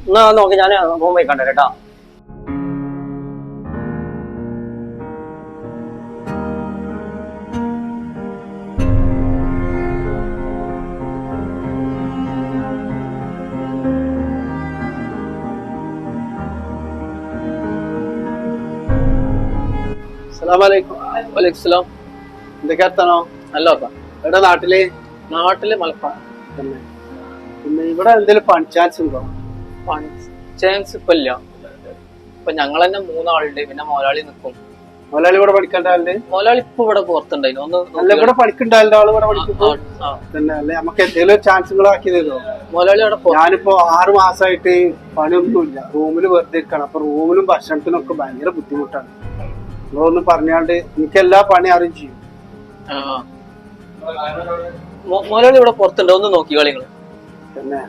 എന്നാ നോക്കി ഞാൻ റൂം പോയി കണ്ടു കേട്ടോ അലൈക്കും എന്തൊക്കെ എത്തണോ നാട്ടിൽ നാട്ടിൽ മലപ്പുറം പിന്നെ ഇവിടെ എന്തെങ്കിലും പണി ഉണ്ടോ? ചാൻസ് ഇപ്പൊ ഇല്ല. ഇപ്പൊ ഞങ്ങൾ തന്നെ മൂന്നാളുണ്ട്. പിന്നെ മോലാളി നിൽക്കും മുതലാളി ഇവിടെ പഠിക്കേണ്ട ആളുണ്ട്? മോലാളി ഇപ്പൊ ഇവിടെ പുറത്തുണ്ടായിരുന്നു. ഒന്ന് ഇവിടെ പഠിക്കേണ്ട ആളുടെ ആൾ ഇവിടെ പഠിക്കുമ്പോ. തന്നെ അല്ലെ? നമുക്ക് എന്തെങ്കിലും ഒരു ചാൻസ് നിങ്ങൾ ആക്കി തരുമോ മോലാളി അവിടെ ഞാനിപ്പോ ആറ് മാസമായിട്ട് പണിയൊന്നുമില്ല. റൂമിൽ വെറുതെ ഇരിക്കണം. അപ്പൊ റൂമിലും ഭക്ഷണത്തിനും ഒക്കെ ഭയങ്കര ബുദ്ധിമുട്ടാണ്. നിങ്ങളൊന്ന് പറഞ്ഞാണ്ട് എനിക്ക് എല്ലാ പണി അറിയും ചെയ്യും. മോലാളി ഇവിടെ പുറത്തുണ്ട്. ഒന്ന് നോക്കി കളികൾ തന്നെ.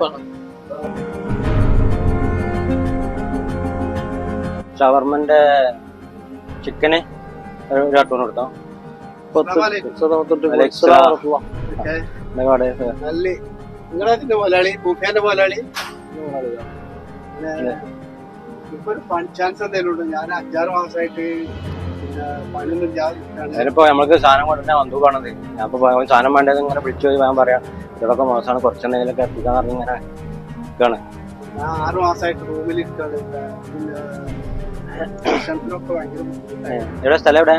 ഷവർമന്റെ ചിക്കന് ഒരു കാർട്ടൂൺ കൊടുത്തോ? ബൂഫേന്റെ ഇപ്പൊ ഒരു ചാൻസ് എന്തെങ്കിലും ഉണ്ടോ ഞാൻ അഞ്ചാറ് മാസമായിട്ട് പിന്നെ പണിയൊന്നും ഇല്ലാതിരിക്കാണ് അതിനിപ്പോ നമ്മൾക്ക് സാധനം കൊണ്ടുതന്നെ വന്നു കാണത് ഞാൻ ഇപ്പൊ പോയ സാധനം വേണ്ടത് ഇങ്ങനെ വിളിച്ചു പോയി ഞാൻ പറയാം. ഇതൊക്കെ മോശമാണ്. കുറച്ചെന്തെങ്കിലുമൊക്കെ എത്തിക്കാൻ പറഞ്ഞ് ഇങ്ങനെ നിൽക്കാണ് ഞാൻ ആറ് മാസമായിട്ട് റൂമിൽ ഇരിക്കാണ് എവിടെ സ്ഥലം എവിടെ?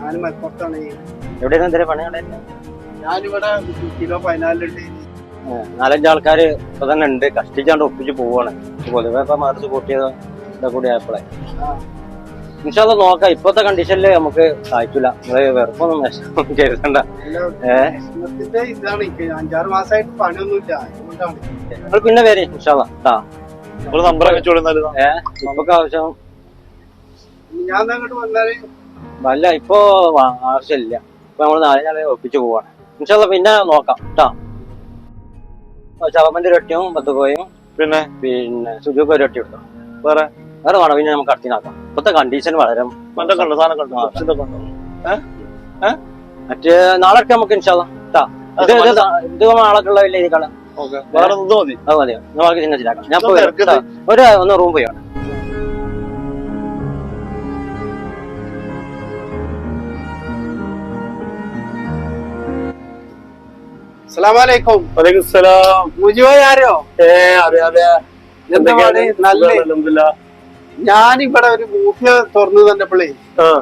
ഞാൻ മലപ്പുറത്താണ്. എവിടെയാണ് എന്തെങ്കിലും പണി ഞാനിവിടെ കിലോ പതിനാലിലുണ്ട്. നാലഞ്ച് ആൾക്കാര് ഇപ്പൊ തന്നെ ഉണ്ട്. കഷ്ടിച്ചാണ്ട് ഒപ്പിച്ച് പോവാണ്. പൊതുവെ ഇപ്പൊ മാർച്ച് കൂട്ടിയത് ഇതൊക്കെ കൂടി ആയപ്പോഴേ ഇൻഷാല്ല നോക്കാം. ഇപ്പോഴത്തെ കണ്ടീഷനിൽ നമുക്ക് സാധിക്കില്ല നിങ്ങൾ വെറുപ്പൊന്നും വിഷമം കരുതണ്ട ഏഹ് പിന്നെ വേറെ ഇൻഷാല്ല നമ്മൾ നമ്പർ ഏഹ് നമുക്ക് ഇപ്പൊക്കെ ആവശ്യം ഞാൻ അങ്ങോട്ട് വന്നാലേ? അല്ല ഇപ്പോ ആവശ്യമില്ല. ഇപ്പൊ നമ്മൾ നാളെ നാളെ ഒപ്പിച്ചു പോവാണ്. ഇൻഷാല്ല പിന്നെ നോക്കാം കേട്ടോ ചവമന്റെ രൊട്ടിയും ഒറ്റയും പത്ത് കോയും പിന്നെ? പിന്നെ സുജുക്ക് ഒരു ഒറ്റ എടുത്തോ? വേറെ? വേറെ വേണം? പിന്നെ നമുക്ക് അടുത്തിനാക്കാം ഇപ്പത്തെ കണ്ടീഷൻ വളരെ മറ്റേ സാധനം കണ്ടോ നാളെ നമുക്ക് ഇൻഷാല്ല കേട്ടാ ഇത് ഇത് നാളൊക്കെ ഉള്ള വലിയ വേറെ മതി അത് മതിയോ നമുക്ക് ചിഹ്നത്തിലാക്കാം ഞാൻ. ഒരു ഒന്ന് റൂം പോയാണ് അസ്സലാമലൈക്കും. ആരോ ഏ അതെ അതെ? നല്ല. ഞാനിവിടെ ഒരു ബൂത്ത് തുറന്നു തന്നപ്പോഴേ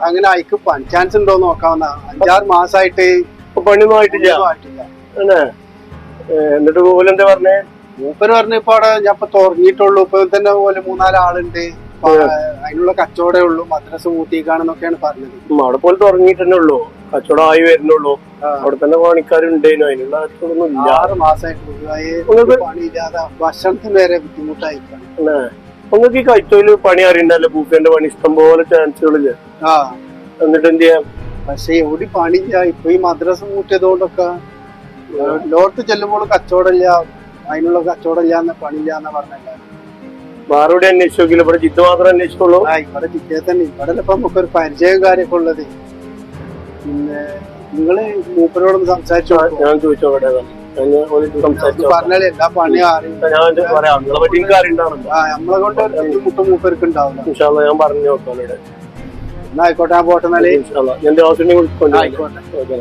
അങ്ങനെ അയക്ക് ചാൻസ് ഉണ്ടോ നോക്കാവുന്ന അഞ്ചാറ് മാസമായിട്ട് പണിമായിട്ടില്ല പണിയൊന്നും ആയിട്ടില്ല. എന്നിട്ട് പോലെ എന്താ പറഞ്ഞേ? മൂപ്പൻ പറഞ്ഞു ഇപ്പൊ അവിടെ ഞാൻ ഇപ്പൊ തുറന്നിട്ടുള്ളൂ. ഇപ്പൊ തന്നെ പോലെ മൂന്നാൽ ആളുണ്ട് അപ്പൊ അതിനുള്ള കച്ചവടേ ഉള്ളൂ. മദ്രസ കൂട്ടിക്കാണെന്നൊക്കെയാണ് പറഞ്ഞത്. അവിടെ പോലെ തുടങ്ങിയിട്ട് ഉള്ളൂ. കച്ചവടം ആയി വരുന്നുള്ളൂ. അവിടെ തന്നെ പണിക്കാരുണ്ടേനു. അതിനുള്ള കച്ചവടമൊന്നും ഇല്ല. ആറ് മാസമായിട്ട് മുഴുവായി ഒരു പണിയില്ലാതെ ഭക്ഷണത്തിന് വരെ നിങ്ങൾക്ക് ഈ കൈത്തൊഴിൽ പണി അറിയണ്ടല്ലോ? ബൂഫേന്റെ പണി ഇഷ്ടം പോലെ ചാൻസുകളില്ല എന്നിട്ട് എന്ത് ചെയ്യാം? പക്ഷെ എവിടെ പണിയില്ല. ഇപ്പൊ ഈ മദ്രസ മൂട്ടിയതുകൊണ്ടൊക്കെ ലോട്ട് ചെല്ലുമ്പോൾ കച്ചവടമില്ല. അതിനുള്ള കച്ചവടമില്ല എന്ന പണിയില്ല എന്ന് പറഞ്ഞല്ല വേറെ എവിടെ അന്വേഷിച്ചു നോക്കില്ല ഇവിടെ ജിത്ത് മാത്രം അന്വേഷിച്ചോളൂ ഇവിടെ ചിത്തേ തന്നെ. ഇവിടെ ഇപ്പൊ നമുക്കൊരു പരിചയം കാര്യമൊക്കെ ഉള്ളത്. പിന്നെ നിങ്ങൾ മൂപ്പരോട് സംസാരിച്ചു? ഞാൻ ചോദിച്ചോട്ടെ പറഞ്ഞാൽ എല്ലാ പണിയും ആ നമ്മളെ കൊണ്ട് ഒരു ബുദ്ധിമുട്ടും മൂപ്പർക്ക് ഉണ്ടാവില്ല. ഞാൻ പറഞ്ഞു നോക്കാം. എന്നാ ആയിക്കോട്ടെ ഞാൻ പോട്ടെ എന്നാൽ. എന്റെ ഹൗസിനെ ആയിക്കോട്ടെ. ഓക്കെ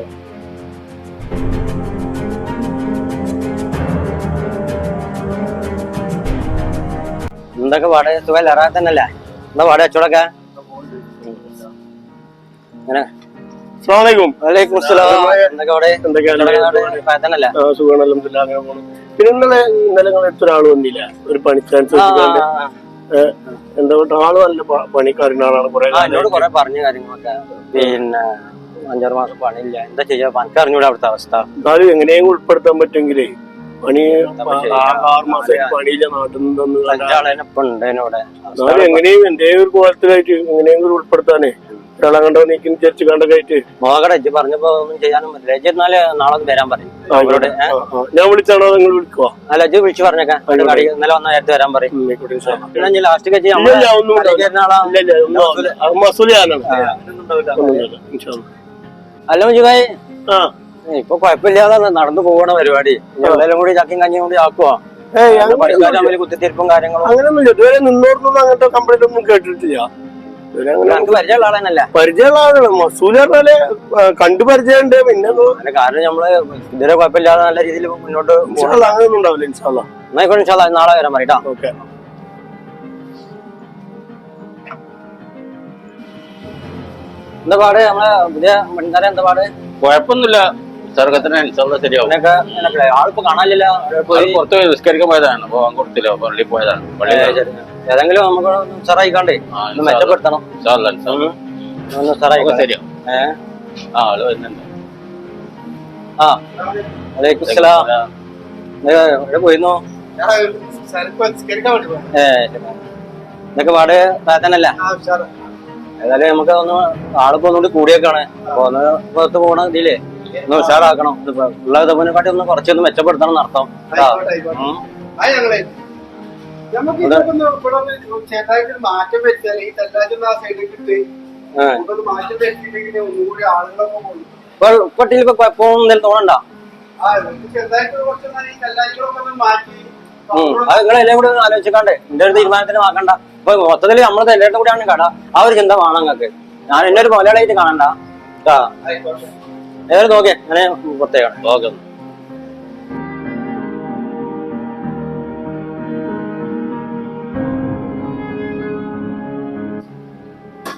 എന്തൊക്കെ പാടെ? സുഖം ഇറങ്ങാൻ തന്നെയല്ലേ എന്താ പാടെ അച്ചോടൊക്കെ അങ്ങനെ പിന്നെ ഇന്നലെ ഇന്നലെ നിങ്ങൾ അടുത്ത ഒരാൾ വന്നില്ല. ഒരു പണിക്കാരൻ എന്താ ആൾ നല്ല പണിക്കാരൻ ആളാണ് കുറെ ആ കൊറേ പറഞ്ഞു കാര്യങ്ങളൊക്കെ. പിന്നെ അഞ്ചാറ് മാസം പണിയില്ല. എന്താ ചെയ്യാ? പണിക്ക് അറിഞ്ഞൂടെ അവിടുത്തെ അവസ്ഥ? എങ്ങനെയും ഉൾപ്പെടുത്താൻ പറ്റുമെങ്കിലേ പണി ആറ് മാസം പണിയില്ല നാട്ടിൽ നിന്ന് എങ്ങനെയും എന്തേ ഒരു കോലത്തിലായിട്ട് എങ്ങനെയെങ്കിലും ഉൾപ്പെടുത്താനേ. ഒരാളെ കണ്ടോ നീക്കി വിചാരിച്ച് കണ്ട ആയിട്ട് മോകടെ ഇജ്ജ് പറഞ്ഞപ്പോ ഒന്നും ചെയ്യാനും പറ്റില്ല. ഇജ്ജ് എന്നാൽ നാളെ ഒന്ന് വരാൻ പറയും. ഏ? ഞാൻ വിളിച്ചാണോ നിങ്ങൾ വിളിക്കുവാ? അല്ല ഇജ്ജ് വിളിച്ചു പറഞ്ഞേക്കാം. കടി ഇന്നലെ വന്ന നേരത്തെ വരാൻ പറയും. ആയിക്കോട്ടെ. ഇനി ലാസ്റ്റ് ഇല്ല, ഇല്ല, ഒന്നും ഉണ്ടാവില്ല. ഇല്ല, ഇല്ല, ഒന്നും ആവില്ല. അത് മസൂൽ ഞാനാണ്. ഒന്നുമില്ല, ഇൻഷാ അല്ലാ. അല്ല മുജുബായി ആ. ഇപ്പൊ കുഴപ്പമില്ലാതെ നടന്നു പോകണ പരിപാടി. എവിടെയെങ്കിലും കൂടി ചക്കിയും കഞ്ഞിയും കൂടി ആക്കുവോ? ഏയ് കാര്യങ്ങളും അങ്ങനെ തമ്മിൽ കുത്തിത്തിരിപ്പും കാര്യങ്ങളും. അങ്ങനെയൊന്നും ഇതുവരെ നിന്നോടൊന്നും അങ്ങനത്തെ കംപ്ലൈന്റ് ഒന്നും കേട്ടിട്ടില്ല. പരിചയമുള്ള ആളാണ് മസൂൽ പറഞ്ഞാൽ ആ, കണ്ടു പരിചയമുണ്ട്. പിന്നെ കാരണം നമ്മൾ ഇതുവരെ കുഴപ്പമില്ലാതെ നല്ല രീതിയിൽ മുന്നോട്ട് അങ്ങനെയൊന്നും ഉണ്ടാവില്ല ഇൻഷാല്ലാ എന്നായിക്കോട്ടെ ഇൻഷാല്ലാ നാളെ വരാൻ പറയട്ടാ ഓക്കെ. എന്താ പാട്? നമ്മളെ പുതിയ പണിക്കാരെ എന്താ പാട്? കുഴപ്പമൊന്നുമില്ല. ശരിയാവും. ആളിപ്പോ കാണാനില്ല പുറത്ത് പോയി നിസ്കരിക്കാൻ പോയതാണ്. അപ്പൊ അവൻ കൊടുത്തില്ല. പള്ളി പോയതാണ്. പള്ളി. ഏതെങ്കിലും നമുക്ക് ഒന്ന് ഉഷാറായിക്കാണ്ടേ ഒന്ന് മെച്ചപ്പെടുത്തണം. ഒന്ന് ശരിയാവും ആ ആൾ വരുന്നുണ്ട്. ആ വലൈക്കും സലാം ഇത് എവിടെ പോയിരുന്നു? ഏ ശരി. ഇതൊക്കെ പാട് താത്തനല്ല ഏതായാലും നമുക്ക് ഒന്ന് ആളിപ്പോ ഒന്നുകൂടി കൂടിയേക്കാണ്. അപ്പൊ ഒന്ന് പുറത്ത് പോകണ ഇതില്ലേ ഒന്ന് ഉഷാറാക്കണം. ഇതിപ്പോ ഉള്ള കാട്ടി ഒന്ന് കുറച്ചൊന്ന് മെച്ചപ്പെടുത്തണം നടത്താം നമുക്ക് ചെറുതായിട്ട് മാറ്റം ഈ ആ മാറ്റം ഒന്നുകൂടി ആളുകളൊക്കെ പോകും. തോന്നണ്ട. അത് നിങ്ങൾ എല്ലാം കൂടി ഒന്ന് ആലോചിക്കാണ്ട് എന്റെ ഒരു തീരുമാനത്തിന് വാക്കണ്ട ഇപ്പൊ മൊത്തത്തിൽ നമ്മളത് എല്ലാവരുടെ കൂടെയാണ് കട ആ ഒരു ചിന്ത വേണം നിങ്ങൾക്ക്. ഞാൻ എന്നെ ഒരു മലയാളിയായിട്ട് കാണണ്ട. ഏതായാലും നോക്കിയേ. അങ്ങനെ പ്രത്യേകം. ഓക്കെ.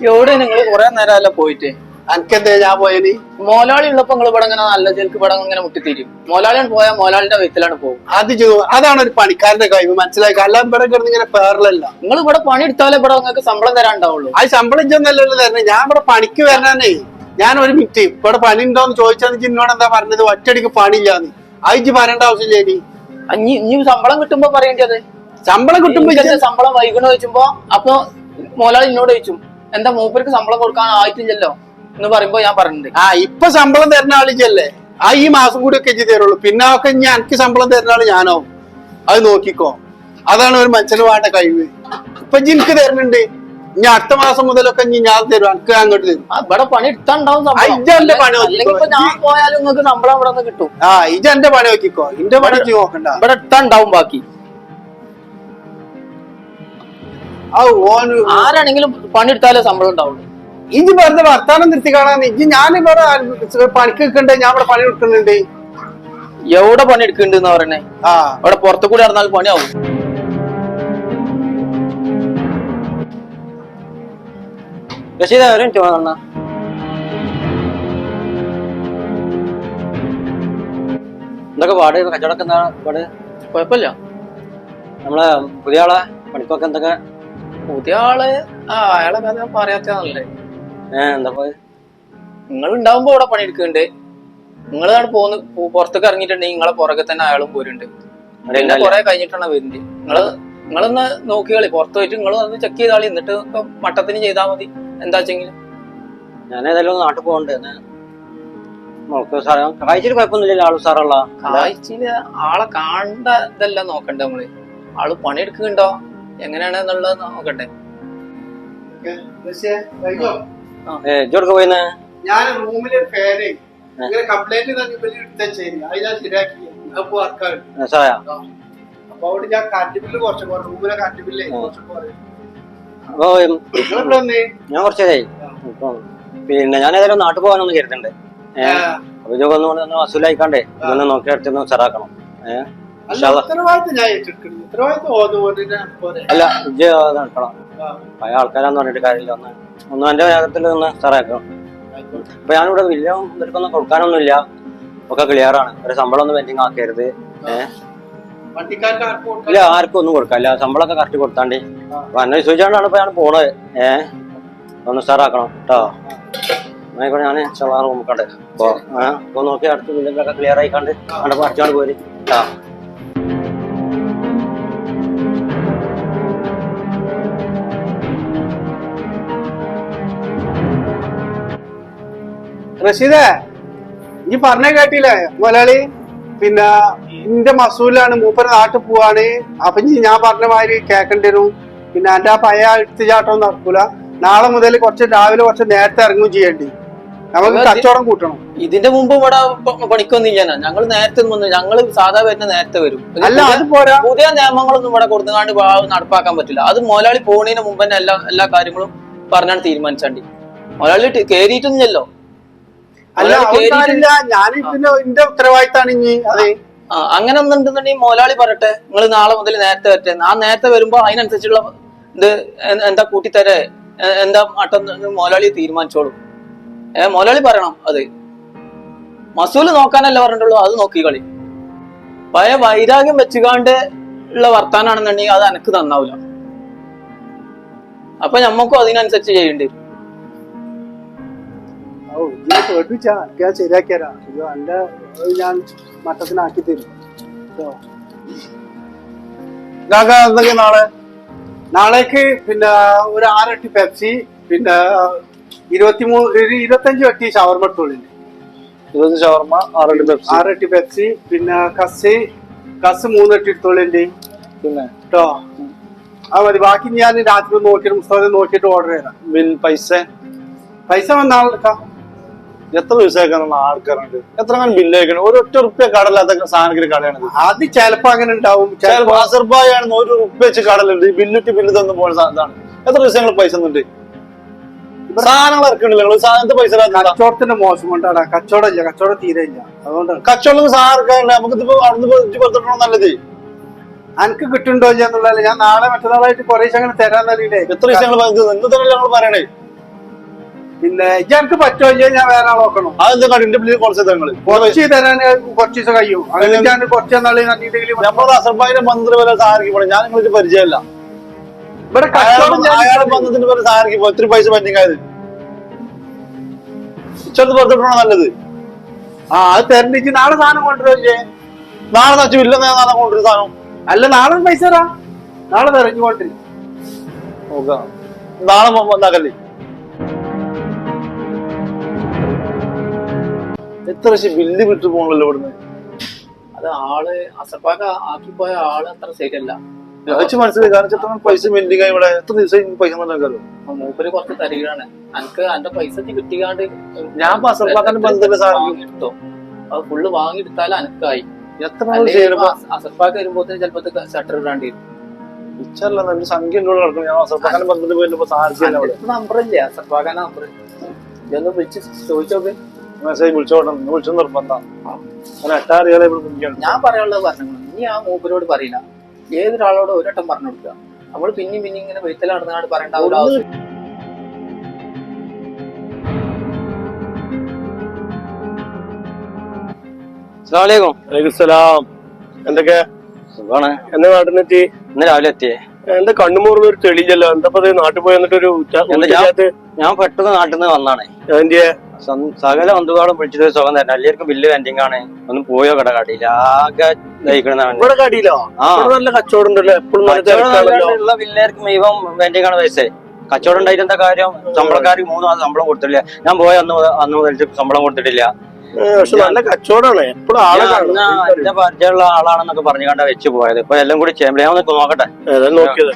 എവിടെ നിങ്ങൾ കുറെ നേരമല്ല പോയിട്ട്? അനക്കെന്തേ ഞാൻ പോയനി? മോലാളി ഉള്ളപ്പോ നിങ്ങൾ ഇവിടെ ഇങ്ങനെ നല്ല ചെലുക്ക് ഇവിടെ ഇങ്ങനെ മുട്ടിത്തിരിയും മോലാളിയാണ് പോയാൽ മോലാളിന്റെ വയത്തിലാണ് പോകും. അത് ചെയ്തു അതാണ് ഒരു പണിക്കാരന്റെ കഴിവ് മനസ്സിലാക്കുക അല്ല ഇവിടെ കിടന്ന് ഇങ്ങനെ പേറലല്ല. നിങ്ങൾ ഇവിടെ പണി എടുത്താലേ ഇവിടെ നിങ്ങൾക്ക് ശമ്പളം തരാണ്ടാവുള്ളൂ ആ ശമ്പളം ചെന്നല്ലോ തരണേ? ഞാൻ ഇവിടെ പണിക്ക് വരണേ. ഞാൻ ഒരു മിനിറ്റ് ഇവിടെ പണി ഉണ്ടോന്ന് ചോദിച്ചാൽ എന്നോട് എന്താ പറഞ്ഞത്? ഒറ്റടിക്ക് പണിയില്ലാന്ന്. അയച്ച് പറയേണ്ട ആവശ്യമില്ല ഇനി. ഇനി ഇനി ശമ്പളം കിട്ടുമ്പോ പറയേണ്ടത്? ശമ്പളം കിട്ടുമ്പോ ശമ്പളം വൈകണ ചോദിച്ചുമ്പോ അപ്പൊ മോലാളി എന്നോട് ചോദിച്ചു എന്താ മൂപ്പർക്ക് ശമ്പളം കൊടുക്കാൻ ആയിട്ടില്ലല്ലോ എന്ന് പറയുമ്പോ ഞാൻ പറഞ്ഞിട്ടുണ്ട്. ആ ഇപ്പൊ ശമ്പളം തരുന്ന ആളിക്കല്ലേ ആ ഈ മാസം കൂടി ഒക്കെ തരുള്ളൂ. പിന്നെ ഒക്കെ ഞാൻ എനിക്ക് ശമ്പളം തരുന്ന ആൾ ഞാനോ? അത് നോക്കിക്കോ. അതാണ് ഒരു മനുഷ്യന് വേണ്ട കഴിവ്. ഇപ്പൊ എനിക്ക് തരുന്നുണ്ട്. ഇനി അടുത്ത മാസം മുതലൊക്കെ ഇനി ഞാൻ തരും. എനിക്ക് അങ്ങോട്ട് തരും. ആ, ഇവിടെ പണി എടുത്താണ്ടാവും ഇജ്ജ് എന്റെ പണി. അല്ലെങ്കിൽ ഇപ്പൊ ഞാൻ പോയാലും നിങ്ങൾക്ക് ശമ്പളം ഇവിടെ നിന്ന് കിട്ടും. ആ ഇജ് എന്റെ പണി നോക്കിക്കോ. എന്റെ പണി ഇജ്ജ് നോക്കണ്ട. ഇവിടെ എടുത്താണ്ടാവും ബാക്കി. ആരാണെങ്കിലും പണിയെടുത്താലേ ശമ്പളം ഉണ്ടാവുള്ളൂ. ഇനി വെറുതെ വർത്താനം നിർത്തി കാണാൻ ഇജ്ജ് ഞാൻ ഇവിടെ പണിക്ക് നിൽക്കണ്ടേ ഞാൻ ഇവിടെ പണി എടുക്കുന്നുണ്ട്. എവിടെ പണി എടുക്കുന്നുണ്ട് പറയണേ? ആ. അവിടെ പുറത്തു കൂടി നടന്നാൽ പണിയാവും. ഒരു മിനിറ്റ് എന്തൊക്കെ പാട് കച്ചവടക്കെന്താ പാട്? കുഴപ്പമില്ല. നമ്മളെ പുതിയ ആളെ പണിക്കൊക്കെ എന്തൊക്കെ പുതിയ ആൾ ആ അയാളെ കഥ പറയാത്തല്ലേ എന്താ നിങ്ങൾ ഉണ്ടാവുമ്പോ ഇവിടെ പണിയെടുക്കുന്നുണ്ട്. നിങ്ങൾ പോന്ന് പുറത്തേക്ക് ഇറങ്ങിയിട്ടുണ്ടെങ്കിൽ നിങ്ങളെ പുറകെ തന്നെ അയാളും പോരുണ്ട് കുറെ കഴിഞ്ഞിട്ടാണ് വരുന്നത്. നിങ്ങൾ നിങ്ങളൊന്ന് നോക്കിയാളി പുറത്ത് പോയിട്ട് നിങ്ങൾ ഒന്ന് ചെക്ക് ചെയ്താളി എന്നിട്ട് മട്ടത്തിന് ചെയ്താൽ മതി. എന്താ വെച്ചെങ്കിൽ ഞാൻ ഏതായാലും നാട്ടിൽ പോകണ്ടേ. കാഴ്ചയിൽ കുഴപ്പമൊന്നുമില്ല ആൾ സാറുള്ള. കാഴ്ചയിൽ ആളെ കാണേണ്ട ഇതല്ല നോക്കണ്ടേ നമ്മൾ? ആൾ പണിയെടുക്കുന്നുണ്ടോ? എങ്ങനെയാണ് എന്നുള്ളത് നോക്കട്ടെ പോയിന്ന്? ഞാൻ റൂമിലെ ഫാന്. ഇങ്ങനെ കംപ്ലൈന്റ് എടുത്ത ശരി അത് ഞാൻ ശരിയാക്കി. അപ്പൊ വർക്കാണ്. സാറേ അപ്പൊ അവിടെ ഞാൻ കറണ്ട് ബില്ല് കുറച്ച് കുറവ് റൂമിലെ കറണ്ട് ബില്ല് കുറച്ച് ഞാൻ പിന്നെ ഞാൻ ഏതായാലും നാട്ടിൽ പോകാനൊന്നും കരുതണ്ടേ? ഏഹ് അപ്പൊ ഇതൊക്കെ ഒന്ന് ഒന്ന് വസൂലായിക്കാണ്ടേ. ഇതൊന്ന് നോക്കി അടുത്തൊന്ന് ഉഷാറാക്കണം. ഏഹ് ഉത്തരവാദിത്തം ഞാൻ ഏറ്റെടുക്കുന്നു. ഉത്തരവാദിത്തം ഓന്ന് പോലെ പോലെ അല്ല അത് നടക്കണം? പഴയ ആൾക്കാരാന്ന് പറഞ്ഞിട്ട് കാര്യമില്ല. ഒന്ന് ഒന്ന് എന്റെ വേഗത്തിൽ നിന്ന് ഉഷാറാക്കണം ഇപ്പൊ ഞാനിവിടെ വലിയ ഇവർക്കൊന്നും കൊടുക്കാനൊന്നുമില്ല. ഒക്കെ ക്ലിയർ ആണ്. ഒരു ശമ്പളം ഒന്നും പെൻഡിങ് ആക്കരുത്. ഇല്ല ആർക്കും ഒന്നും കൊടുക്കാല്ല ശമ്പളമൊക്കെ കറക്റ്റ് കൊടുത്താണ്ടി. എന്നെ വിശ്വസിച്ചാണ്ടാണ് ഇപ്പൊ ഞാൻ പോണത്. ഏഹ് ഒന്ന് സാറാക്കണം കേട്ടോ ആയിക്കോട്ടെ ഞാൻ ചവാറ് നോക്കട്ടെ അപ്പൊ നോക്കി അടുത്ത ക്ലിയർ ആയിക്കാണ്ട് അവിടെ പഠിച്ചാണ്ട് പോര് കേട്ടോ റഷീദേ ഈ പറഞ്ഞ കേട്ടില്ലേ? മലയാളി പിന്നെ എന്റെ മസൂലാണ് മൂപ്പര നാട്ടിൽ പോവാണ്. അപ്പൊ ഞാൻ പറഞ്ഞ മാതിരി കേക്കേണ്ടി വരും. പിന്നെ എന്റെ ആ പഴയ എടുത്തുചാട്ടം നടക്കൂല. നാളെ മുതൽ കുറച്ച് രാവിലെ കുറച്ച് നേരത്തെ ഇറങ്ങുകയും ചെയ്യേണ്ടി. നമുക്ക് കച്ചവടം കൂട്ടണം. ഇതിന്റെ മുമ്പ് ഇവിടെ പണിക്കൊന്നും പണിക്കൊന്നുമില്ല ഞങ്ങൾ നേരത്തെ വന്നു ഞങ്ങൾ സാധാ വരുന്ന നേരത്തെ വരും. അല്ല അത് പോരാ. പുതിയ നിയമങ്ങളൊന്നും ഇവിടെ കൊടുത്തുകാണ്ട് നടപ്പാക്കാൻ പറ്റില്ല. അത് മുതലാളി പോണതിന് മുമ്പ് തന്നെ എല്ലാ എല്ലാ കാര്യങ്ങളും പറഞ്ഞാണ് തീരുമാനിച്ചാണ്ടി. മുതലാളി കേറിയിട്ടൊന്നുമില്ലല്ലോ. അല്ല കാര്യമില്ല ഞാൻ ഇതിന്റെ എന്റെ ഉത്തരവാദിത്താണ് ഇനി. അതെ. അങ്ങനെ ഒന്നുണ്ടെന്നുണ്ടെങ്കിൽ മുതലാളി പറയട്ടെ. നിങ്ങൾ നാളെ മുതൽ നേരത്തെ വരട്ടെ. ആ നേരത്തെ വരുമ്പോ അതിനനുസരിച്ചുള്ള ഇത് എന്താ കൂട്ടിത്തരേ എന്താ മട്ടം മോലാളി മുതലാളി തീരുമാനിച്ചോളും. ഏ മുതലാളി പറയണം അത്. മസൂൽ നോക്കാനല്ല പറഞ്ഞിട്ടുള്ളൂ അത് നോക്കി കളി. പഴയ വൈരാഗ്യം വെച്ചുകാണ്ട് ഉള്ള വർത്താനാണെന്നുണ്ടെങ്കിൽ അത് എനക്ക് നന്നാവില്ല അപ്പൊ ഞമ്മക്കും അതിനനുസരിച്ച് ചെയ്യേണ്ടി വരും. ഇതിനെ പേടിച്ചാ ഞാൻ ശരിയാക്കി തരാം ഇത് അത് ഞാൻ മട്ടത്തിനാക്കി തരും. കേട്ടോ. കാക്ക എന്തൊക്കെ നാളെ? നാളേക്ക് പിന്നെ ഒരു ആറെട്ടി പെപ്സി പിന്നെ ഇരുപത്തിമൂന്ന് ഇരുപത്തഞ്ച് വെട്ടി ഷവർമ ഇട്ടുള്ളിൽ ഇരുപത് ഷവർമ ആറടി പെപ്സി. ആറെട്ടി പെപ്സി പിന്നെ കസ് കസ് മൂന്നെട്ടി എടുത്തോളിണ്ട് പിന്നെ? കേട്ടോ ആ മതി. ബാക്കി ഞാൻ രാത്രി നോക്കിയിട്ട് പുസ്തകം നോക്കിയിട്ട് ഓർഡർ ചെയ്താം ബിൽ പൈസ? പൈസ വന്നാളെടുക്കാം എത്ര ദിവസമാക്കാണ് ആൾക്കാരുണ്ട്? എത്ര അങ്ങനെ ബില്ല് അയക്കണം? ഒരു ഒറ്റ റുപ്യ കടലാത്ത സാധനത്തിന് കടയാണ് അത് ചിലപ്പോ അങ്ങനെ ഉണ്ടാവും. ചിലപ്പോ ഒരു റുപ്യ വെച്ച് കടലുണ്ട്. ബില്ലിട്ട് ബില്ല് തന്നു പോകുന്ന സാധനമാണ് എത്ര ദിവസം ഞങ്ങൾ പൈസ ഒന്നുണ്ട് സാധനങ്ങൾ ഇറക്കണില്ല. നിങ്ങൾ സാധനത്തെ പൈസ കച്ചവടത്തിന്റെ മോശം കൊണ്ടാണ്. കച്ചവടം ഇല്ല. കച്ചവടം തീരെ ഇല്ല. അതുകൊണ്ടാണ് കച്ചവടം സാധനം നമുക്ക് ഇതിപ്പോ അവിടുന്ന് പുറത്തിട്ടോ നല്ലത്? അനക്ക് കിട്ടുണ്ടോ ഇല്ല എന്നുള്ളതല്ല. ഞാൻ നാളെ മറ്റന്നാളായിട്ട് കുറേശ്ശെ അങ്ങനെ തരാൻ തരാന്നറിയില്ലേ എത്ര ദിവസം ഇന്ന് തന്നെ ഞങ്ങൾ പറയണേ? പിന്നെ എനിക്ക് പറ്റോ ഞാൻ വേറെ നോക്കണം. അതെന്താ ബില്ല് കുറച്ച് ഞങ്ങൾ കുറച്ച് തരാൻ കുറച്ച് ദിവസം കഴിയും. അങ്ങനെ ഞാൻ കുറച്ച് നാളെ നമ്മൾ അസർബായിന്റെ മന്ത്രി വരെ പോണേ. ഞാൻ നിങ്ങൾക്ക് പരിചയമല്ല. ഇവിടെ ബന്ധത്തിന് വരെ സാധനം ഒത്തിരി പൈസ പെൻഡിങ് ആയത്. ഇച്ചടുത്ത് പുറത്തിട്ടോ നല്ലത്? ആ അത് തരണ്ടിച്ച് നാളെ സാധനം കൊണ്ടുവരില്ലേ നാളെ നച്ചു ഇല്ല ഞാൻ നാളെ കൊണ്ടൊരു സാധനം. അല്ല നാളെ പൈസ തരാ. നാളെ തെരഞ്ഞു കൊണ്ടിരി നോക്കാം നാളെ വന്നാക്കല്ലേ? എത്ര പക്ഷെ ബില്ല് വിട്ടു പോകണല്ലോ ഇവിടുന്ന്? അത് ആൾ അസപ്പാക്ക ആക്കിപ്പോയ ആൾ അത്ര ശരിയല്ല ചോദിച്ചു മനസ്സിലായി. കാരണം എത്ര പൈസ മില്ലിങ് ആയി ഇവിടെ എത്ര ദിവസം പൈസ നൽകാലോ മൂപ്പര് കുറച്ച് തരികയാണ്. എനിക്ക് എന്റെ പൈസ കിട്ടിയാണ്ട് ഞാൻ ഇപ്പൊ ബന്ധമില്ല സാധനം വാങ്ങിയെടുത്തോ അത് ഫുള്ള് വാങ്ങിയെടുത്താൽ അനക്കായി. എത്ര നാൾ വരുമ്പോ ചിലപ്പോ ഷട്ടർ ഇടാണ്ടി വരും ഇച്ചല്ല നല്ല സംഖ്യ ഉള്ള ഞാൻ ബന്ധത്തിൽ സാധിച്ചില്ല നമ്പറില്ലേ നമ്പർ ഇതൊന്ന് വിളിച്ച് ചോദിച്ചോക്ക്. മെസ്സേജ് വിളിച്ചോട്ടെ വിളിച്ചു നിർബന്ധം. അങ്ങനെ എട്ടാറിയാലേ ഇവിടെ കുടിക്കണം ഞാൻ പറയാനുള്ളത് പറഞ്ഞു ഇനി ആ മൂപ്പരോട് പറയില്ല. ഏതൊരാളോട് ഒരട്ടം പറഞ്ഞു കൊടുക്കുക. നമ്മൾ പിന്നെയും പിന്നെ ഇങ്ങനെ വെയ്ത്തല നടന്നാണ് പറയേണ്ട ഒരു ആവശ്യം എന്തൊക്കെ? സുഖാണ്. എന്റെ നാട്ടിലെത്തി? ഇന്ന് രാവിലെ എത്തിയേ. എന്താ ഒരു തെളിയില്ലല്ലോ? എന്താ ഇത് നാട്ടിൽ പോയി ഒരു ഞാൻ- പെട്ടെന്ന് നാട്ടിൽ നിന്ന് വന്നാണ് സകല ബന്ധുക്കളും വിളിച്ചിട്ട് ഒരു സുഖം തരണം. എല്ലാവർക്കും ബില്ല് പെൻഡിങ് ആണ്. ഒന്നും പോയോ കട കടയില്ല ആകെ ഇവിടെ കടിയിലോ നല്ല കച്ചവടം ഉണ്ടല്ലോ. എപ്പോഴും പിള്ളേർക്ക് മുഴുവൻ പെൻഡിങ് ആണ് പൈസ. കച്ചവടം ഉണ്ടായിട്ട് എന്താ കാര്യം? ശമ്പളക്കാർക്ക് മൂന്ന് മാസം ശമ്പളം കൊടുത്തിട്ടില്ല. ഞാൻ പോയ അന്ന് അന്ന് മുതൽ ശമ്പളം കൊടുത്തിട്ടില്ല. പക്ഷെ നല്ല കച്ചവടമാണ്. എപ്പോഴും ആളെ പരിചയമുള്ള ആളാണെന്നൊക്കെ പറഞ്ഞു കണ്ട വെച്ച് പോയത്. ഇപ്പൊ എല്ലാം കൂടി ചെയ്യുമ്പോൾ ഞാൻ നോക്കട്ടെ. നോക്കിയത്.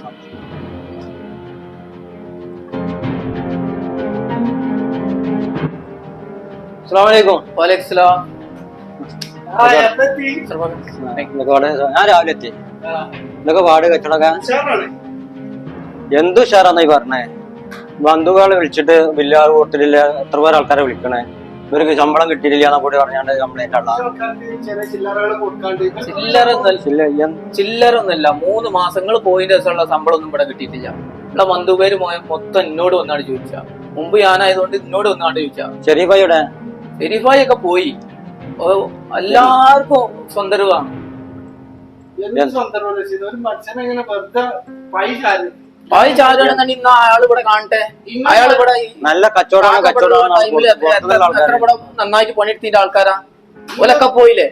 ഞാൻ രാവിലെ എത്തി. ഇതൊക്കെ പാട് കച്ചവടമൊക്കെ? എന്തു ഉഷാറാന്നായി പറഞ്ഞേ? ബന്ധുക്കളെ വിളിച്ചിട്ട് ബില്ല് കൊടുത്തിട്ടില്ല എത്ര പേർ ആൾക്കാരെ വിളിക്കണേ? ഇവർക്ക് ശമ്പളം കിട്ടിയില്ല എന്നാ കൂടി പറഞ്ഞാണ്ട് കംപ്ലൈന്റ് ഉള്ള ചില്ലറ ഒന്നും- ഇല്ല എന്ത് ചില്ലറ ഒന്നുമില്ല മൂന്ന് മാസങ്ങൾ പോയിന്റ് ദിവസമുള്ള ശമ്പളം ഒന്നും ഇവിടെ കിട്ടിയിട്ടില്ല. ഇവിടെ ബന്ധുപേര് മൊത്തം എന്നോട് വന്നാണ് ചോദിച്ച മുമ്പ് ഞാനായതുകൊണ്ട് എന്നോട് വന്നാണ്ട് ചോദിച്ച ചെറിയപ്പായുടെ വെരിഫൈ ഒക്കെ പോയി എല്ലാവർക്കും സ്വന്തരവാണ്. എന്ത് സ്വന്തം രസീത്? ഒരു മനുഷ്യനെങ്ങനെ വെറുതെ പൈസ ആര്? പായി ചാരുകയാണെന്നുണ്ടെങ്കിൽ ഇന്ന് അയാൾ ഇവിടെ കാണട്ടെ അയാൾ ഇവിടെ നല്ല ടൈമിൽ എത്ര ഇവിടെ നന്നായിട്ട് പണിയെടുത്തിന്റെ ആൾക്കാരാ? ഓലൊക്കെ പോയില്ലേ.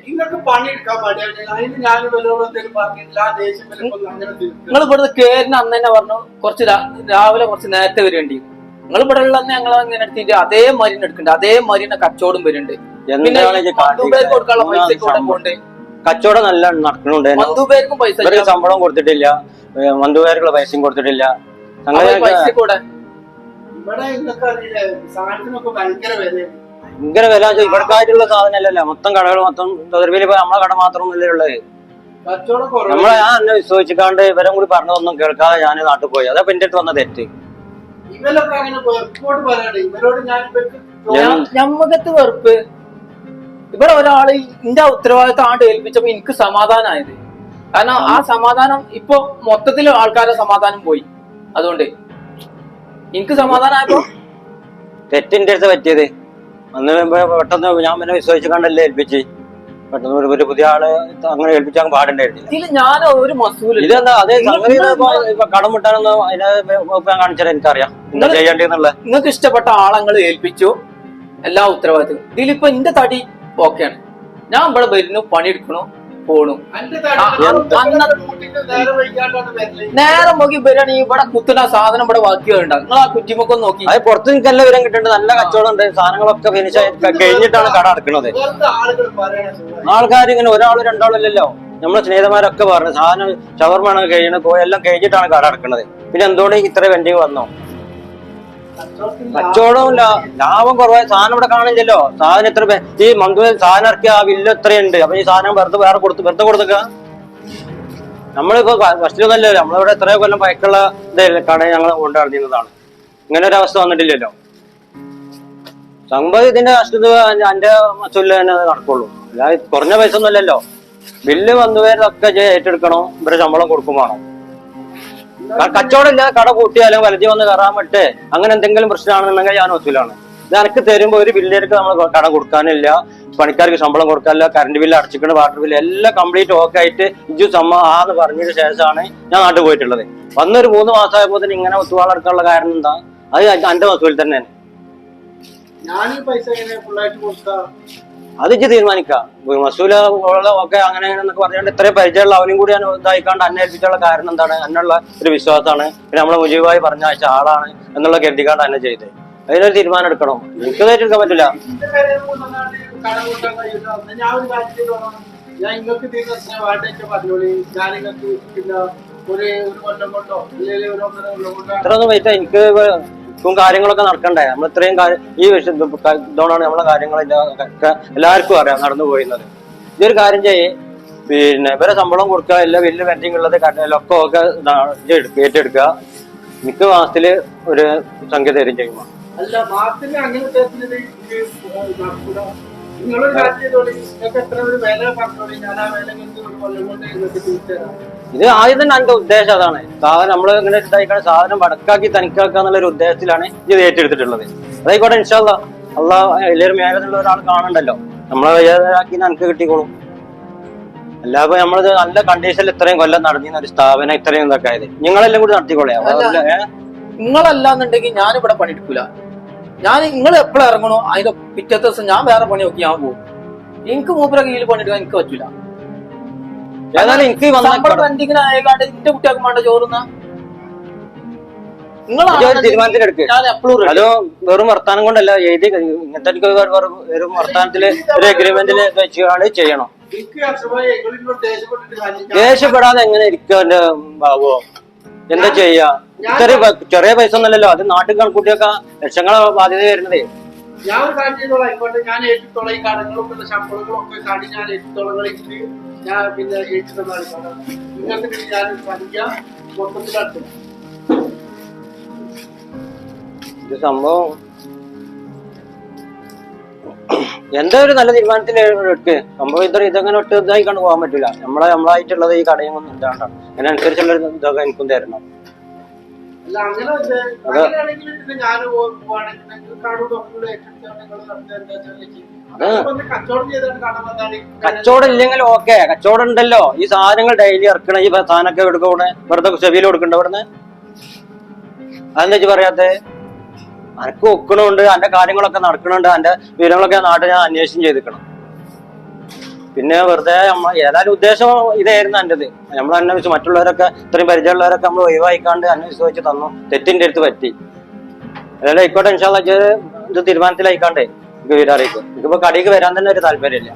നിങ്ങൾ ഇവിടുന്ന് കേറിന് അന്ന് തന്നെ പറഞ്ഞു കുറച്ച് രാവിലെ കുറച്ച് നേരത്തെ വരേണ്ടി നിങ്ങൾ ഇവിടെ ഉള്ള ഞങ്ങൾ അങ്ങനെ എടുത്തിട്ട് അതേ മരുന്ന് എടുക്കണ്ട. അതേ മരുന്ന് കച്ചവടം വരുന്നുണ്ട്. പിന്നെ കൊടുക്കാനുള്ള പൈസ പോണ്ട് കച്ചവടം നല്ല നടക്കണുണ്ട് മന്ദുപേർക്കും പൈസ. ശമ്പളം കൊടുത്തിട്ടില്ല. മന്തുപേർക്കുള്ള പൈസയും കൊടുത്തിട്ടില്ല. അങ്ങനെ പൈസ കൂടെ. ഭയങ്കര വില. ഇവിടക്കായിട്ടുള്ള സാധനമല്ലല്ലോ. മൊത്തം കടകൾ മൊത്തം തൊഴിൽ നമ്മളെ കട മാത്രമൊന്നുമല്ലേ ഉള്ളത്. നമ്മളെ ഞാൻ എന്നെ വിശ്വസിച്ചിക്കാണ്ട് ഇവരും കൂടി പറഞ്ഞതൊന്നും കേൾക്കാതെ ഞാൻ നാട്ടിൽ പോയി. അതാ എന്റെ അടുത്ത് വന്ന തെറ്റ്. ഇവരൊക്കെ അങ്ങനെ വെറുപ്പോട്ട് പറയാണ്ട് ഇവരോട് ഞാൻ ഞമ്മകത്ത് വെറുപ്പ്. ഇവിടെ ഒരാൾ ഇന്റെ ഉത്തരവാദിത്തം ആണ്ട് ഏൽപ്പിച്ചപ്പോ എനിക്ക് സമാധാനമായത് കാരണം ആ സമാധാനം ഇപ്പൊ മൊത്തത്തിൽ ആൾക്കാരുടെ സമാധാനം പോയി. അതുകൊണ്ട് എനിക്ക് സമാധാനമായപ്പോ തെറ്റിന്റെ അടുത്ത് പറ്റിയത്. അന്ന് പെട്ടെന്ന് ഞാൻ പിന്നെ വിശ്വസിച്ച് കണ്ടല്ലേ ഏൽപ്പിച്ച്. പെട്ടെന്ന് ഒരു- ഒരു പുതിയ ആൾ അങ്ങനെ ഏൽപ്പിച്ചാൽ പാടുണ്ടായിരുന്നില്ല. ഇതിൽ ഞാൻ ഒരു മസൂല ഇതെന്താ? അതെ സംഗതി ഇപ്പൊ ഇപ്പൊ കടം വിട്ടാനൊന്നും അതിനെ വകുപ്പ് ഞാൻ കാണിച്ചാൽ എനിക്കറിയാം. എന്താ ചെയ്യേണ്ടതെന്നുള്ള നിങ്ങൾക്ക് ഇഷ്ടപ്പെട്ട ആളങ്ങൾ ഏൽപ്പിച്ചു. എല്ലാ ഉത്തരവാദിത്തവും ഇതിലിപ്പോ എന്റെ തടി ഓക്കെയാണ്. ഞാൻ ഇവിടെ വരുന്നു പണിയെടുക്കണു. പോണു. നേരെ നോക്കി വരികയാണ് ഇവിടെ കുത്തുന്ന സാധനം ഇവിടെ ബാക്കിയുണ്ടാവും നിങ്ങൾ ആ കുറ്റിമൊക്കെ നോക്കി. അത് പുറത്ത് നിൽക്കല്ല വിവരം കിട്ടുന്നുണ്ട് നല്ല കച്ചവടം ഉണ്ട്. സാധനങ്ങളൊക്കെ ഫിനിഷ് ആയി. കഴിഞ്ഞിട്ടാണ് കട അടക്കുന്നത് ആൾക്കാർ ഇങ്ങനെ ഒരാളും രണ്ടാളല്ലല്ലോ. നമ്മളെ സ്നേഹിതന്മാരൊക്കെ പറഞ്ഞു സാധനം ഷവർമാണ് കഴിയണത്. പോയി എല്ലാം കഴിഞ്ഞിട്ടാണ് കട അടക്കുന്നത് പിന്നെ എന്തുകൊണ്ട് ഇത്ര വണ്ടി വന്നോ? കച്ചവടമില്ല. ലാഭം കുറവായ സാധനം ഇവിടെ കാണില്ലല്ലോ സാധനം എത്ര ഈ മന്ത്രി സാധനം ഇറക്കിയ ആ വില്ല എത്രയുണ്ട് അപ്പൊ ഈ സാധനം വെറുതെ വേറെ കൊടുത്ത് വെറുതെ കൊടുത്തേക്ക? നമ്മളിപ്പോ ഫസ്റ്റിലൊന്നല്ലോ നമ്മളിവിടെ എത്രയോ കൊല്ലം പയക്കുള്ള കട ഞങ്ങൾ കൊണ്ടുനടന്നിരുന്നതാണ് ഇങ്ങനെ ഒരു അവസ്ഥ വന്നിട്ടില്ലല്ലോ. സംഭവം ഇതിന്റെ കഷ്ടത എന്റെ ചൊല്ല തന്നെ നടക്കുള്ളൂ. അല്ലാതെ കുറഞ്ഞ പൈസ ഒന്നുമല്ലല്ലോ. ബില്ല് വന്നുവരൊക്കെ ഏറ്റെടുക്കണോ. ഇവരെ ശമ്പളം കൊടുക്കും കച്ചവടം ഇല്ലാതെ കട കൂട്ടിയാലും വലതി വന്ന് കയറാൻ പറ്റേ അങ്ങനെ എന്തെങ്കിലും പ്രശ്നമാണെന്നുണ്ടെങ്കിൽ ഞാൻ ഒത്തിലാണ് ഇത് എനിക്ക് ഒരു ബില്ലേർക്ക് നമ്മൾ കട കൊടുക്കാനില്ല. പണിക്കാർക്ക് ശമ്പളം കൊടുക്കാനില്ല. കറണ്ട് ബില്ല് അടച്ചിട്ടുണ്ട് വാട്ടർ ബില്ല് എല്ലാം കംപ്ലീറ്റ് ഓക്കെ ആയിട്ട് ഇജു സമ്മ ആന്ന് പറഞ്ഞതിന് ശേഷമാണ് ഞാൻ നാട്ടിൽ പോയിട്ടുള്ളത്. വന്നൊരു മൂന്ന് മാസമായപ്പോ തന്നെ ഇങ്ങനെ ഒത്തുവാളെടുക്കാനുള്ള കാരണം എന്താ? അത് എന്റെ വസൂലിൽ തന്നെയാണ്. ഞാൻ ഈ പൈസ അത് ഇജ്ജ് തീരുമാനിക്കാം. മസൂല ഒക്കെ അങ്ങനെ എന്നൊക്കെ പറഞ്ഞുകൊണ്ട് ഇത്രയും പരിചയമുള്ള അവനും കൂടി ഞാൻ ഇതായിക്കാണ്ട് അന്നെ ഏൽപ്പിച്ചുള്ള കാരണം എന്താണ്? എന്നുള്ള ഒരു വിശ്വാസമാണ്. പിന്നെ നമ്മളെ മുജീബായി പറഞ്ഞ അയച്ച ആളാണ് എന്നുള്ള കരുതിക്കാണ്ട് അന്നെ ചെയ്തത് അതിനൊരു തീരുമാനം എടുക്കണം? എനിക്ക് ഏറ്റെടുക്കാൻ പറ്റില്ല ഞാൻ നിങ്ങൾക്ക് തീർച്ച വാടക പറഞ്ഞോളി? ഞാൻ നിങ്ങൾക്ക് പിന്നെ ഒരു ഒരു കൊല്ലം കൊണ്ടോ? അല്ലെങ്കിൽ ഒരു ഒന്നര കൊല്ലം കൊണ്ടോ? ഇത്രയൊന്നും പൈസ എനിക്ക് ഇപ്പം കാര്യങ്ങളൊക്കെ നടക്കണ്ടേ? നമ്മൾ ഇത്രയും ഈ വിഷയം ഇതോടാണ് നമ്മളെ കാര്യങ്ങളൊക്കെ എല്ലാവർക്കും അറിയാം നടന്നു പോയിരുന്നത്. ഇതൊരു കാര്യം ചെയ്യേ. പിന്നെ ഇവരെ ശമ്പളം കൊടുക്കുക ഇല്ല വലിയ വെന്റിങ് ഉള്ളത് കടയിലൊക്കെ ഒക്കെ ഏറ്റെടുക്കുക. മിക്ക മാസത്തിൽ ഒരു സംഖ്യ തരും ചെയ്യുമ്പോൾ നിങ്ങളൊരു കാര്യം ചെയ്തോളി. ഇത് ആദ്യം തന്നെ എന്റെ ഉദ്ദേശം അതാണ്. സാധനം നമ്മൾ ഇങ്ങനെ ഇതായിക്കാണ് സാധനം വടക്കാക്കി തനിക്കാക്കുക എന്നുള്ള ഒരു ഉദ്ദേശത്തിലാണ് ഇത് ഏറ്റെടുത്തിട്ടുള്ളത്. അതായിക്കോട്ടെ ഇൻഷാല്ല അള്ളാഹ് എല്ലാവരും മേഖലയിലുള്ള ഒരാൾ കാണണ്ടല്ലോ നമ്മളെ വയ്യാതാക്കി എനിക്ക് കിട്ടിക്കോളും. അല്ലാതെ നമ്മളിത് നല്ല കണ്ടീഷനിൽ ഇത്രയും കൊല്ലം നടന്നിരുന്ന ഒരു സ്ഥാപനം ഇത്രയും ഇതൊക്കെ ആയത്. നിങ്ങളെല്ലാം കൂടി നടത്തിക്കോളേ. നിങ്ങളല്ല എന്നുണ്ടെങ്കിൽ ഞാനിവിടെ പണിയെടുക്കൂല. ഞാൻ നിങ്ങൾ എപ്പോഴും ഇറങ്ങണോ? അതിന്റെ പിറ്റത്തെ ദിവസം ഞാൻ വേറെ പണി നോക്കി ഞാൻ പോകും എനിക്ക് മൂപ്പര കീഴിൽ പണിയെടുക്കാൻ എനിക്ക് പറ്റൂല. ഏതായാലും എനിക്ക് എന്റെ വേണ്ട ചോറുന്ന അതോ വെറും വർത്താനം കൊണ്ടല്ല എഴുതി ഇങ്ങനത്തെ വെറും- വർത്താനത്തിൽ ഒരു അഗ്രിമെന്റിൽ വെച്ചാണ് ചെയ്യണം. ദേഷ്യപ്പെടാതെ എങ്ങനെ ഇരിക്കും എന്റെ ബാബുവോ എന്താ ചെയ്യാ? ഇത്ര ചെറിയ പൈസ ഒന്നല്ലല്ലോ അത് നാട്ടിൽ കണക്കൂട്ടിയൊക്കെ ലക്ഷങ്ങളെ ബാധ്യത വരുന്നതേ. ഞാൻ കാര്യം ആയിക്കോട്ടെ. ഞാൻ ഏറ്റത്തോളം ഈ കടങ്ങളും പിന്നെ ശമ്പളങ്ങളും ഒക്കെ കടി ഞാൻ ഏറ്റത്തോളം കളിച്ചിട്ട് ഞാൻ പിന്നെ ഏറ്റു നിങ്ങൾക്ക് ഞാൻ സംഖ്യ മൊത്തത്തിലെടുത്തു സംഭവം എന്താ ഒരു നല്ല തീരുമാനത്തിൽ എടുക്ക്? സംഭവം ഇത്ര ഇതങ്ങനെ ഒട്ട് ഇതായി കണ്ടു പോകാൻ പറ്റില്ല. നമ്മളെ നമ്മളായിട്ടുള്ളത് ഈ കടയും ഒന്നും ഇതാണ്ടാണ്. അതിനനുസരിച്ചുള്ള ഇതൊക്കെ എനിക്കും തരണം. കച്ചവടം ഇല്ലെങ്കിൽ ഓക്കെ. കച്ചവടം ഉണ്ടല്ലോ. ഈ സാധനങ്ങൾ ഡെയിലി ഇറക്കണ ഈ സാധനമൊക്കെ എടുക്കണ വെറുതെ ചെവിയിൽ കൊടുക്കണ്ട ഇവിടുന്ന്? അതെന്താ വെച്ച് പറയാത്തെ? അനക്ക് ഒക്കണുണ്ട് അന്റെ കാര്യങ്ങളൊക്കെ നടക്കണുണ്ട് അന്റെ വിവരങ്ങളൊക്കെ നാട്ടിൽ ഞാൻ അന്വേഷണം ചെയ്തിക്കണം പിന്നെ വെറുതെ നമ്മൾ ഏതായാലും ഉദ്ദേശം ഇതായിരുന്നു എന്റേത്. നമ്മൾ അന്വേഷിച്ചു മറ്റുള്ളവരൊക്കെ ഇത്രയും പരിചയമുള്ളവരൊക്കെ നമ്മൾ ഒഴിവായിക്കാണ്ട് അന്വേഷിച്ച് വെച്ച് തന്നു. തെറ്റിന്റെ അടുത്ത് പറ്റി. അതായത് ആയിക്കോട്ടെ ഇൻഷാല്ല ഇത് തീരുമാനത്തിലായിക്കാണ്ടേ. എനിക്ക് വീടറിയിക്കും എനിക്കിപ്പോ കടയിലേക്ക് വരാൻ തന്നെ ഒരു താല്പര്യമില്ല.